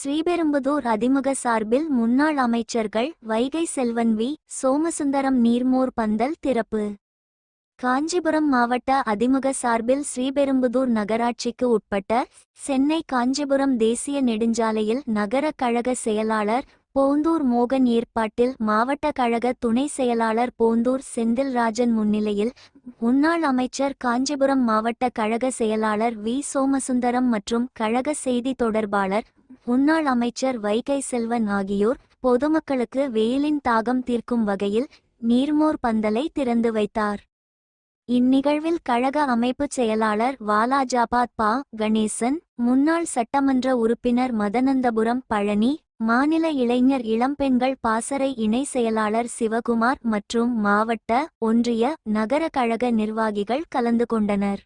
ஸ்ரீபெரும்புதூர் அதிமுக சார்பில் முன்னாள் அமைச்சர்கள் வைகை செல்வன் வி. சோமசுந்தரம் நீர்மோர் பந்தல் திறப்பு. காஞ்சிபுரம் மாவட்ட அதிமுக சார்பில் ஸ்ரீபெரும்புதூர் நகராட்சிக்கு உட்பட்ட சென்னை காஞ்சிபுரம் தேசிய நெடுஞ்சாலையில் நகர கழக செயலாளர் போந்தூர் மோகன் ஏற்பாட்டில் மாவட்ட கழக துணை செயலாளர் போந்தூர் செந்தில்ராஜன் முன்னிலையில் முன்னாள் அமைச்சர் காஞ்சிபுரம் மாவட்ட கழக செயலாளர் வி. சோமசுந்தரம் மற்றும் கழக செய்தி தொடர்பாளர் முன்னாள் அமைச்சர் வைகை செல்வன் ஆகியோர் பொதுமக்களுக்கு வெயிலின் தாகம் தீர்க்கும் வகையில் நீர்மோர் பந்தலை திறந்து வைத்தார். இந்நிகழ்வில் கழக அமைப்புச் செயலாளர் வாலாஜாபாத் பா. கணேசன் முன்னாள் சட்டமன்ற உறுப்பினர் மதனந்தபுரம் பழனி மாநில இளைஞர் இளம்பெண்கள் பாசறை இணை செயலாளர் சிவகுமார் மற்றும் மாவட்ட ஒன்றிய நகர கழக நிர்வாகிகள் கலந்து கொண்டனர்.